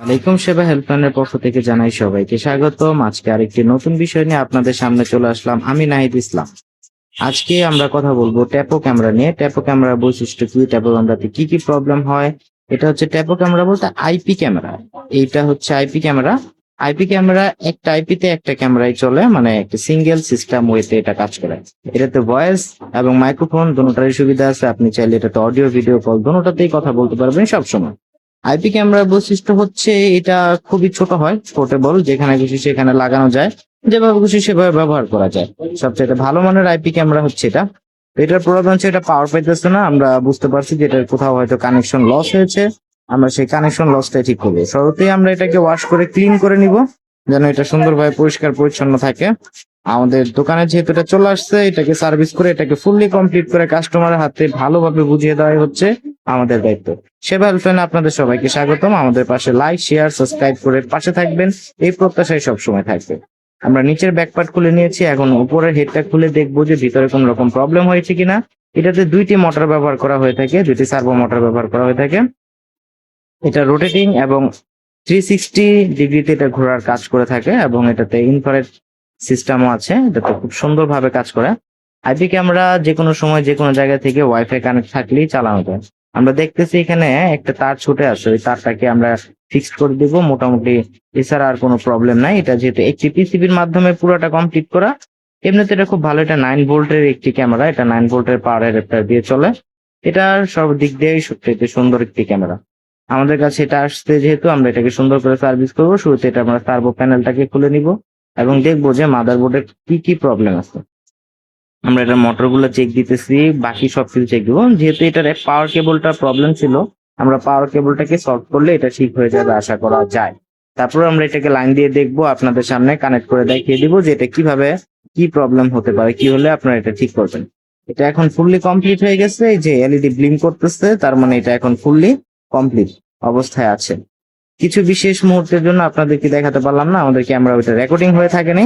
ওয়ালাইকুম সেবা হেল্পলাইনের পক্ষ থেকে জানাই সবাইকে স্বাগতম। আজকে আরেকটি নতুন বিষয় নিয়ে আপনাদের সামনে চলে আসলাম আমি নাহিদ ইসলাম। আজকে আমরা কথা বলব ট্যাপো ক্যামেরা নিয়ে। ট্যাপো ক্যামেরার বৈশিষ্ট্য কি? ট্যাপো ক্যামেরাতে কি কি প্রবলেম হয়? এটা হচ্ছে ট্যাপো ক্যামেরা বলতে আইপি ক্যামেরা। এইটা হচ্ছে আইপি ক্যামেরা। আইপি ক্যামেরা একটা আইপিতে একটা ক্যামেরায় চলে মানে একটা সিঙ্গেল সিস্টেম ওয়েতে এটা কাজ করে। এটাতে ভয়েস এবং মাইক্রোফোন দুটোটারই সুবিধা আছে। আপনি চাইলে এটাতে অডিও ভিডিও কল দুটোতেই কথা বলতে পারবেন সবসময়। আইপি ক্যামেরার বৈশিষ্ট্য হচ্ছে এটা খুবই ছোট হয় পোর্টেবল যেখানে খুশি সেখানে লাগানো যায়। যেভাবে খুশি সেভাবে ব্যবহার করা যায়। সবচেয়ে ভালো মানের আইপি ক্যামেরা হচ্ছে এটা। এটার প্রবলেম হচ্ছে এটা পাওয়ার পাইতেছে না, আমরা বুঝতে পারছি যে এটার কোথাও হয়তো কানেকশন লস হয়েছে। আমরা সেই কানেকশন লসটা ঠিক করব। শুরুতেই আমরা এটাকে ওয়াশ করে ক্লিন করে নিব, যেন এটা সুন্দরভাবে পরিষ্কার পরিচ্ছন্ন থাকে। আমাদের দোকানে যেহেতু এটা চলে আসছে, এটাকে সার্ভিস করে এটাকে ফুললি কমপ্লিট করে কাস্টমারের হাতে ভালোভাবে বুঝিয়ে দেওয়াই হচ্ছে। আমাদের দায়িত্ব। সেবা হেল্পলাইনে আপনাদের সবাইকে স্বাগতম। আমাদের পাশে লাইক শেয়ার সাবস্ক্রাইব করে পাশে থাকবেন। এই প্রত্যাশায় সবসময় থাকবে আমরা নিচের ব্যাকপার্ট খুলে নিয়েছি। এখন উপরের হেডটা খুলে দেখব যে ভিতরে কোনো রকম প্রবলেম হয়েছে কিনা। এটাতে দুইটি মোটর ব্যবহার করা হয়ে থাকে, দুইটি সার্ভো মোটর ব্যবহার করা হয়ে থাকে। এটা রোটেটিং এবং থ্রি সিক্সটি ডিগ্রিতে এটা ঘোরার কাজ করে থাকে এবং এটাতে ইনফ্রারেড সিস্টেমও আছে। এটাতে খুব সুন্দরভাবে কাজ করে। আইপি ক্যামেরা যে কোনো সময় যে কোনো জায়গা থেকে ওয়াইফাই কানেক্ট থাকলেই চালানো যায়। আমরা দেখতেছি এখানে একটা তার ছুটে আছে ওই তারটাকে আমরা ফিক্সড করে দিব। মোটামুটি এছাড়া আর কোনো প্রবলেম নাই। এটা যেহেতু একটি পিসিবির মাধ্যমে পুরোটা কমপ্লিট করা, এমনিতে এটা খুব ভালো। এটা নাইন ভোল্টের একটি ক্যামেরা এটা নাইন ভোল্টের পাওয়ার অ্যাডাপ্টার দিয়ে চলে। এটা সব দিক দিয়েই সবচেয়ে সুন্দর একটি ক্যামেরা আমাদের কাছে এটা আসছে যেহেতু আমরা এটাকে সুন্দর করে সার্ভিস করব। শুরুতে এটা আমরা সার্ভো প্যানেলটাকে খুলে নিব এবং দেখব যে মাদারবোর্ডের কি কি প্রবলেম আছে। আমরা এটার মোটরগুলো চেক দিতেছি, বাকি সবকিছু চেক দিব। যেহেতু এটার পাওয়ার কেবলটা প্রবলেম ছিল, আমরা পাওয়ার কেবলটাকে সলভ করলে এটা ঠিক হয়ে যাবে আশা করা যায়। তারপর আমরা এটাকে লাইন দিয়ে দেখব, আপনাদের সামনে কানেক্ট করে দেখিয়ে দিব যে এটা কীভাবে কি প্রবলেম হতে পারে, কি হলে আপনারা এটা ঠিক করবেন। এটা এখন ফুললি কমপ্লিট হয়ে গেছে, এই যে এলইডি ব্লিম করতেছে, তার মানে এটা এখন ফুললি কমপ্লিট অবস্থায় আছে। কিছু বিশেষ মুহূর্তের জন্য আপনাদেরকে দেখাতে পারলাম না, আমাদের ক্যামেরা ওইটা রেকর্ডিং হয়ে থাকে থাকেনি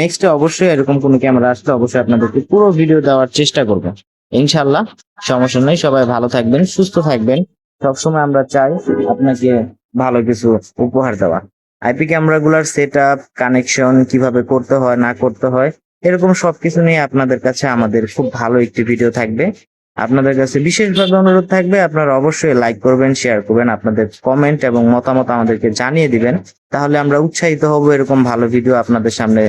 নেক্সট অবশ্যই এরকম কোনো ক্যামেরা আসলে অবশ্যই আপনাদেরকে পুরো ভিডিও দেওয়ার চেষ্টা করব। ইনশাল্লাহ সমস্যা নেই, সবাই ভালো থাকবেন, সুস্থ থাকবেন। সবসময় আমরা চাই আপনাকে ভালো কিছু উপহার দেওয়া। আইপি ক্যামেরা গুলার সেট আপ কানেকশন কীভাবে করতে হয়, না করতে হয়, এরকম সবকিছু নিয়ে আপনাদের কাছে আমাদের খুব ভালো একটি ভিডিও থাকবে। আপনাদের কাছে বিশেষভাবে অনুরোধ থাকবে, আপনারা অবশ্যই লাইক করবেন শেয়ার করবেন, আপনাদের কমেন্ট এবং মতামত আমাদেরকে জানিয়ে দিবেন। তাহলে আমরা উৎসাহিত হব, এরকম ভালো ভিডিও আপনাদের সামনে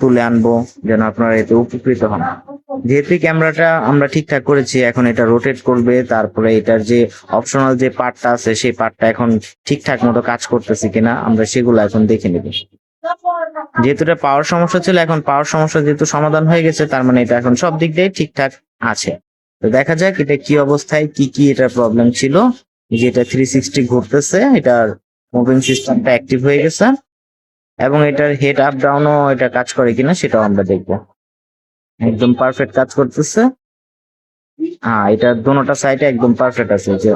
তুলে আনব, যেন আপনারা এতে উপকৃত হন। যেহেতু ক্যামেরাটা আমরা ঠিকঠাক করেছি, এখন এটা রোটেট করবে, তারপরে এটার যে অপশনাল যে পার্টটা আছে, সেই পার্টটা এখন ঠিকঠাক মতো কাজ করতেছে কিনা, আমরা সেগুলো এখন দেখে নেব। যেহেতু এটা পাওয়ার সমস্যা ছিল, এখন পাওয়ার সমস্যা যেহেতু সমাধান হয়ে গেছে, তার মানে এটা এখন সব দিক দিয়ে ঠিকঠাক আছে। তো দেখা যাক এটা কি অবস্থায়, কি কি এটার প্রবলেম ছিল। যে এটা থ্রি সিক্সটি ঘুরতেছে, এটার মুভিং সিস্টেমটা অ্যাক্টিভ হয়ে গেছে। এবং এটার হেড আপ ডাউনও এটা কাজ করে কিনা সেটাও আমরা দেখব। একদম পারফেক্ট কাজ করতেছে। হ্যাঁ এটা দোনোটা সাইডে একদম পারফেক্ট আছে, যে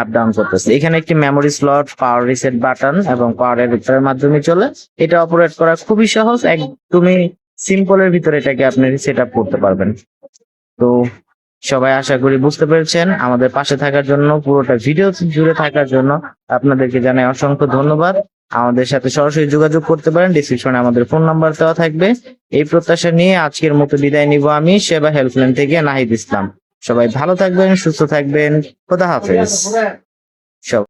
আপ ডাউন করতেছে। এখানে একটি memory slot power reset button এবং পাওয়ার এডিটরের মাধ্যমে চলে। এটা অপারেট করা খুবই সহজ, একদমই সিম্পলের ভিতরে এটাকে আপনি সেট আপ করতে পারবেন। তো সবাই আশা করি বুঝতে পেরেছেন। আমাদের পাশে থাকার জন্য, পুরোটা ভিডিও জুড়ে থাকার জন্য আপনাদেরকে জানাই অসংখ্য ধন্যবাদ। আমাদের সাথে সরাসরি যোগাযোগ করতে পারেন। ডিসক্রিপশনে আমাদের ফোন নাম্বার দেওয়া থাকবে। এই প্রত্যাশা নিয়ে আজকের মতো বিদায় নিব আমি, সেবা হেল্পলাইন থেকে নাহিদ ইসলাম। সবাই ভালো থাকবেন, সুস্থ থাকবেন। খোদা হাফেজ। সব